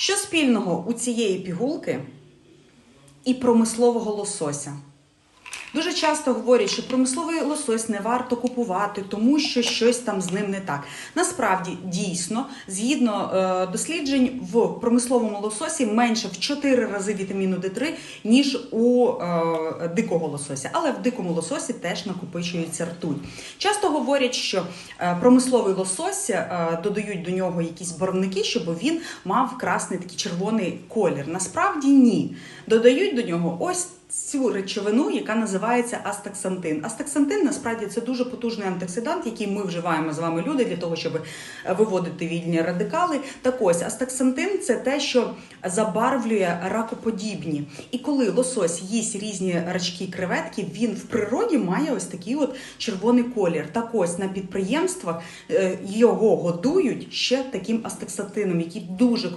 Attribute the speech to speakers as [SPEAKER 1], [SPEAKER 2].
[SPEAKER 1] Що спільного у цієї пігулки і промислового лосося? Дуже часто говорять, що промисловий лосось не варто купувати, тому що щось там з ним не так. Насправді, дійсно, згідно е, досліджень, в промисловому лососі менше в 4 рази вітаміну Д3, ніж у е, дикого лосося. Але в дикому лососі теж накопичується ртуть. Часто говорять, що е, промисловий лосось додають до нього якісь барвники, щоб він мав красний такий червоний колір. Насправді ні. Додають до нього ось цю речовину, яка називається астаксантин. Астаксантин насправді це дуже потужний антиоксидант, який ми вживаємо з вами люди для того, щоб виводити вільні радикали. Так ось астаксантин це те, що забарвлює ракоподібні. І коли лосось їсть різні рачки креветки, він в природі має ось такий от червоний колір. Так ось на підприємствах е, його годують ще таким астаксантином, який дуже крутий.